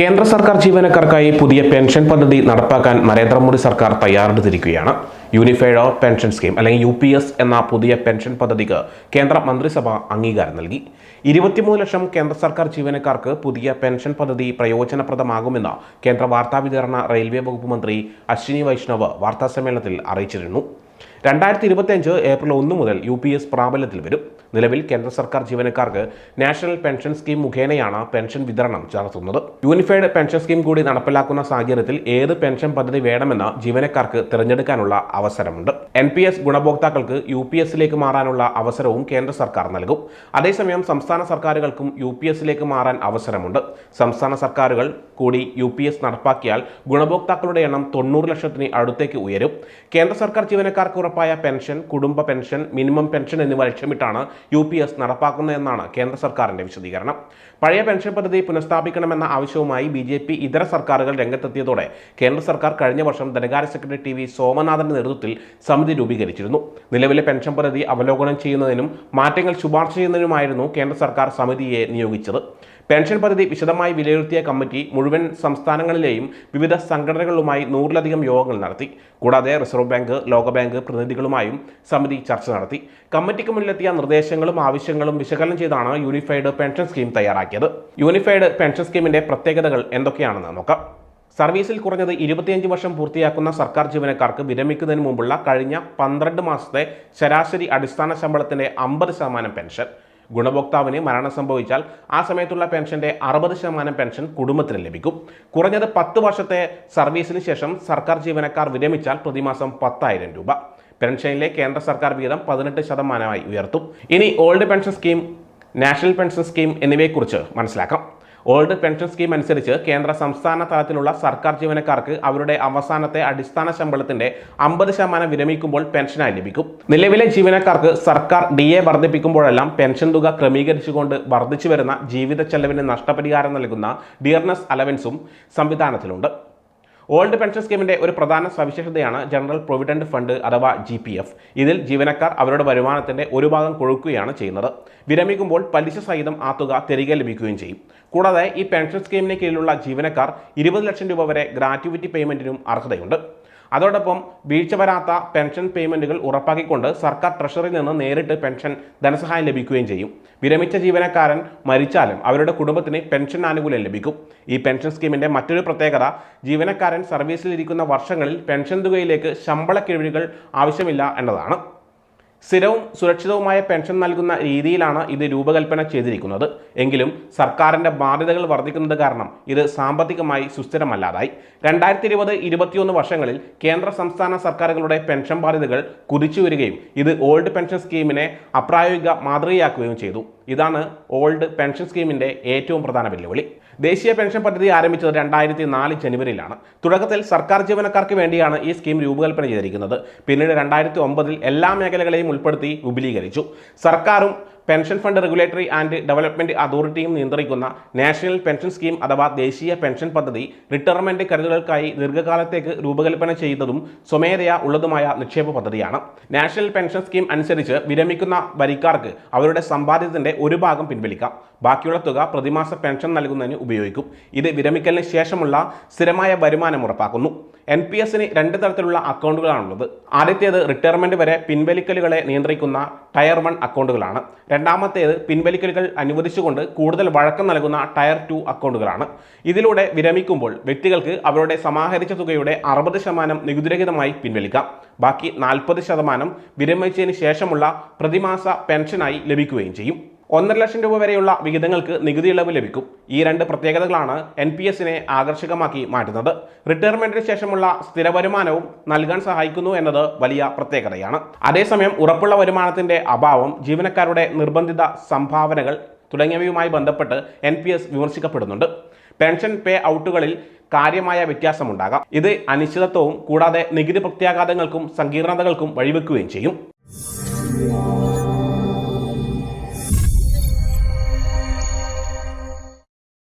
കേന്ദ്ര സർക്കാർ ജീവനക്കാർക്കായി പുതിയ പെൻഷൻ പദ്ധതി നടപ്പാക്കാൻ നരേന്ദ്രമോദി സർക്കാർ തയ്യാറെടുത്തിരിക്കുകയാണ്. യൂണിഫൈഡ് പെൻഷൻ സ്കീം അല്ലെങ്കിൽ യു പി എസ് എന്ന പുതിയ പെൻഷൻ പദ്ധതിക്ക് കേന്ദ്ര മന്ത്രിസഭ അംഗീകാരം നൽകി. ഇരുപത്തിമൂന്ന് ലക്ഷം കേന്ദ്ര സർക്കാർ ജീവനക്കാർക്ക് പുതിയ പെൻഷൻ പദ്ധതി പ്രയോജനപ്രദമാകുമെന്ന് കേന്ദ്ര വാർത്താവിതരണ റെയിൽവേ വകുപ്പ് മന്ത്രി അശ്വിനി വൈഷ്ണവ് വാർത്താസമ്മേളനത്തിൽ അറിയിച്ചിരുന്നു. രണ്ടായിരത്തി ഇരുപത്തിയഞ്ച് ഏപ്രിൽ ഒന്ന് മുതൽ യു പി എസ് പ്രാബല്യത്തിൽ വരും. നിലവിൽ കേന്ദ്ര സർക്കാർ ജീവനക്കാർക്ക് നാഷണൽ പെൻഷൻ സ്കീം മുഖേനയാണ് പെൻഷൻ വിതരണം നടത്തുന്നത്. യൂണിഫൈഡ് പെൻഷൻ സ്കീം കൂടി നടപ്പിലാക്കുന്ന സാഹചര്യത്തിൽ ഏത് പെൻഷൻ പദ്ധതി വേണമെന്ന് ജീവനക്കാർക്ക് തിരഞ്ഞെടുക്കാനുള്ള അവസരമുണ്ട്. എൻ പി എസ് ഗുണഭോക്താക്കൾക്ക് യു പി എസിലേക്ക് മാറാനുള്ള അവസരവും കേന്ദ്ര സർക്കാർ നൽകും. അതേസമയം സംസ്ഥാന സർക്കാരുകൾക്കും യു പി എസിലേക്ക് മാറാൻ അവസരമുണ്ട്. സംസ്ഥാന സർക്കാരുകൾ കൂടി യു പി എസ് നടപ്പാക്കിയാൽ ഗുണഭോക്താക്കളുടെ എണ്ണം തൊണ്ണൂറ് ലക്ഷത്തിന് അടുത്തേക്ക് ഉയരും. കേന്ദ്ര സർക്കാർ ജീവനക്കാർക്ക് ഉറപ്പായ പെൻഷൻ കുടുംബ പെൻഷൻ മിനിമം പെൻഷൻ എന്നിവ ലക്ഷ്യമിട്ടാണ് യു പി എസ് നടപ്പാക്കുന്നതെന്നാണ് കേന്ദ്ര സർക്കാരിന്റെ വിശദീകരണം. പഴയ പെൻഷൻ പദ്ധതി പുനഃസ്ഥാപിക്കണമെന്ന ആവശ്യവുമായി ബി ജെ പി ഇതര സർക്കാരുകൾ രംഗത്തെത്തിയതോടെ കേന്ദ്ര സർക്കാർ കഴിഞ്ഞ വർഷം ധനകാര്യ സെക്രട്ടറി ടി വി സോമനാഥന്റെ നേതൃത്വത്തിൽ സമിതി രൂപീകരിച്ചിരുന്നു. നിലവിലെ പെൻഷൻ പദ്ധതി അവലോകനം ചെയ്യുന്നതിനും മാറ്റങ്ങൾ ശുപാർശ ചെയ്യുന്നതിനുമായിരുന്നു കേന്ദ്ര സർക്കാർ സമിതിയെ നിയോഗിച്ചത്. പെൻഷൻ പദ്ധതി വിശദമായി വിലയിരുത്തിയ കമ്മിറ്റി മുഴുവൻ സംസ്ഥാനങ്ങളിലെയും വിവിധ സംഘടനകളുമായി നൂറിലധികം യോഗങ്ങൾ നടത്തി. കൂടാതെ റിസർവ് ബാങ്ക് ലോകബാങ്ക് പ്രതിനിധികളുമായും സമിതി ചർച്ച നടത്തി. കമ്മിറ്റിക്ക് മുന്നിലെത്തിയ നിർദ്ദേശങ്ങളും ആവശ്യങ്ങളും വിശകലനം ചെയ്താണ് യൂണിഫൈഡ് പെൻഷൻ സ്കീം തയ്യാറാക്കിയത്. യൂണിഫൈഡ് പെൻഷൻ സ്കീമിന്റെ പ്രത്യേകതകൾ എന്തൊക്കെയാണെന്ന് നോക്കാം. സർവീസിൽ കുറഞ്ഞത് ഇരുപത്തിയഞ്ച് വർഷം പൂർത്തിയാക്കുന്ന സർക്കാർ ജീവനക്കാർക്ക് വിരമിക്കുന്നതിന് മുമ്പുള്ള കഴിഞ്ഞ പന്ത്രണ്ട് മാസത്തെ ശരാശരി അടിസ്ഥാന ശമ്പളത്തിന്റെ അമ്പത് ശതമാനം പെൻഷൻ. ഗുണഭോക്താവിന് മരണം സംഭവിച്ചാൽ ആ സമയത്തുള്ള പെൻഷന്റെ അറുപത് ശതമാനം പെൻഷൻ കുടുംബത്തിന് ലഭിക്കും. കുറഞ്ഞത് പത്ത് വർഷത്തെ സർവീസിന് ശേഷം സർക്കാർ ജീവനക്കാർ വിരമിച്ചാൽ പ്രതിമാസം പത്തായിരം രൂപ. പെൻഷനിലെ കേന്ദ്ര സർക്കാർ വീതം പതിനെട്ട് ശതമാനമായി ഉയർത്തും. ഇനി old pension scheme national pension scheme എന്നിവയെക്കുറിച്ച് മനസ്സിലാക്കാം. ഓൾഡ് പെൻഷൻ സ്കീം അനുസരിച്ച് കേന്ദ്ര സംസ്ഥാന തലത്തിലുള്ള സർക്കാർ ജീവനക്കാർക്ക് അവരുടെ അവസാനത്തെ അടിസ്ഥാന ശമ്പളത്തിന്റെ അമ്പത് ശതമാനം വിരമിക്കുമ്പോൾ പെൻഷനായി ലഭിക്കും. നിലവിലെ ജീവനക്കാർക്ക് സർക്കാർ ഡി എ വർദ്ധിപ്പിക്കുമ്പോഴെല്ലാം പെൻഷൻ തുക ക്രമീകരിച്ചുകൊണ്ട് വർദ്ധിച്ചു വരുന്ന ജീവിത ചെലവിന് നഷ്ടപരിഹാരം നൽകുന്ന ഡിയർനെസ് അലവൻസും സംവിധാനത്തിലുണ്ട്. ഓൾഡ് പെൻഷൻ സ്കീമിന്റെ ഒരു പ്രധാന സവിശേഷതയാണ് ജനറൽ പ്രൊവിഡന്റ് ഫണ്ട് അഥവാ ജി പി എഫ്. ഇതിൽ ജീവനക്കാർ അവരുടെ വരുമാനത്തിന്റെ ഒരു ഭാഗം കൊഴുക്കുകയാണ് ചെയ്യുന്നത്. വിരമിക്കുമ്പോൾ പലിശ സഹിതം ആ തുക തിരികെ ലഭിക്കുകയും ചെയ്യും. കൂടാതെ ഈ പെൻഷൻ സ്കീമിന് കീഴിലുള്ള ജീവനക്കാർ ഇരുപത് ലക്ഷം രൂപ വരെ ഗ്രാറ്റുവിറ്റി പേയ്മെന്റിനും അർഹതയുണ്ട്. അതോടൊപ്പം വീഴ്ച വരാത്ത പെൻഷൻ പേയ്മെന്റുകൾ ഉറപ്പാക്കിക്കൊണ്ട് സർക്കാർ ട്രഷറിയിൽ നിന്ന് നേരിട്ട് പെൻഷൻ ധനസഹായം ലഭിക്കുകയും ചെയ്യും. വിരമിച്ച ജീവനക്കാരൻ മരിച്ചാലും അവരുടെ കുടുംബത്തിന് പെൻഷൻ ആനുകൂല്യം ലഭിക്കും. ഈ പെൻഷൻ സ്കീമിന്റെ മറ്റൊരു പ്രത്യേകത ജീവനക്കാരൻ സർവീസിലിരിക്കുന്ന വർഷങ്ങളിൽ പെൻഷൻ തുകയിലേക്ക് ശമ്പള കിഴിവുകൾ ആവശ്യമില്ല എന്നതാണ്. സ്ഥിരവും സുരക്ഷിതവുമായ പെൻഷൻ നൽകുന്ന രീതിയിലാണ് ഇത് രൂപകൽപ്പന ചെയ്തിരിക്കുന്നത്. എങ്കിലും സർക്കാരിന്റെ ബാധ്യതകൾ വർദ്ധിക്കുന്നത് കാരണം ഇത് സാമ്പത്തികമായി സുസ്ഥിരമല്ലാതായി. രണ്ടായിരത്തി ഇരുപത് ഇരുപത്തിയൊന്ന് വർഷങ്ങളിൽ കേന്ദ്ര സംസ്ഥാന സർക്കാരുകളുടെ പെൻഷൻ ബാധ്യതകൾ കുതിച്ചു വരികയും ഇത് ഓൾഡ് പെൻഷൻ സ്കീമിനെ അപ്രായോഗിക മാതൃകയാക്കുകയും ചെയ്തു. ഇതാണ് ഓൾഡ് പെൻഷൻ സ്കീമിന്റെ ഏറ്റവും പ്രധാന വെല്ലുവിളി. ദേശീയ പെൻഷൻ പദ്ധതി ആരംഭിച്ചത് രണ്ടായിരത്തി നാല് ജനുവരിയിലാണ്. തുടക്കത്തിൽ സർക്കാർ ജീവനക്കാർക്ക് വേണ്ടിയാണ് ഈ സ്കീം രൂപകൽപ്പന ചെയ്തിരിക്കുന്നത്. പിന്നീട് രണ്ടായിരത്തി ഒമ്പതിൽ എല്ലാ മേഖലകളെയും ഉൾപ്പെടുത്തി വിപുലീകരിച്ചു. സർക്കാരും pension fund regulatory and development അതോറിറ്റിയും നിയന്ത്രിക്കുന്ന നാഷണൽ പെൻഷൻ സ്കീം അഥവാ ദേശീയ പെൻഷൻ പദ്ധതി റിട്ടയർമെന്റ് കരുതലുകൾക്കായി ദീർഘകാലത്തേക്ക് രൂപകൽപ്പന ചെയ്തതും സ്വമേധയാ ഉള്ളതുമായ നിക്ഷേപ പദ്ധതിയാണ്. നാഷണൽ പെൻഷൻ സ്കീം അനുസരിച്ച് വിരമിക്കുന്ന വരിക്കാർക്ക് അവരുടെ സമ്പാദ്യത്തിന്റെ ഒരു ഭാഗം പിൻവലിക്കാം. ബാക്കിയുള്ള തുക പ്രതിമാസ പെൻഷൻ നൽകുന്നതിന് ഉപയോഗിക്കും. ഇത് വിരമിക്കലിന് ശേഷമുള്ള സ്ഥിരമായ വരുമാനം ഉറപ്പാക്കുന്നു. എൻ പി എസിന് രണ്ട് തരത്തിലുള്ള അക്കൗണ്ടുകളാണുള്ളത്. ആദ്യത്തേത് റിട്ടയർമെന്റ് വരെ പിൻവലിക്കലുകളെ നിയന്ത്രിക്കുന്ന ടയർ വൺ അക്കൗണ്ടുകളാണ്. രണ്ടാമത്തേത് പിൻവലിക്കലുകൾ അനുവദിച്ചുകൊണ്ട് കൂടുതൽ വഴക്കം നൽകുന്ന ടയർ ടു അക്കൗണ്ടുകളാണ്. ഇതിലൂടെ വിരമിക്കുമ്പോൾ വ്യക്തികൾക്ക് അവരുടെ സമാഹരിച്ച തുകയുടെ അറുപത് ശതമാനം നികുതിരഹിതമായി പിൻവലിക്കാം. ബാക്കി നാൽപ്പത് ശതമാനം വിരമിച്ചതിന് ശേഷമുള്ള പ്രതിമാസ പെൻഷനായി ലഭിക്കുകയും ചെയ്യും. ഒന്നര ലക്ഷം രൂപ വരെയുള്ള വിഹിതങ്ങൾക്ക് നികുതി ഇളവ് ലഭിക്കും. ഈ രണ്ട് പ്രത്യേകതകളാണ് എൻ പി എസിനെ ആകർഷകമാക്കി മാറ്റുന്നത്. റിട്ടയർമെന്റിന് ശേഷമുള്ള സ്ഥിര വരുമാനവും നൽകാൻ സഹായിക്കുന്നു എന്നത് വലിയ പ്രത്യേകതയാണ്. അതേസമയം ഉറപ്പുള്ള വരുമാനത്തിന്റെ അഭാവം ജീവനക്കാരുടെ നിർബന്ധിത സംഭാവനകൾ തുടങ്ങിയവയുമായി ബന്ധപ്പെട്ട് എൻ പി എസ് വിമർശിക്കപ്പെടുന്നുണ്ട്. പെൻഷൻ പേ ഔട്ടുകളിൽ കാര്യമായ വ്യത്യാസമുണ്ടാകാം. ഇത് അനിശ്ചിതത്വവും കൂടാതെ നികുതി പ്രത്യാഘാതങ്ങൾക്കും സങ്കീർണതകൾക്കും വഴിവെക്കുകയും ചെയ്യും.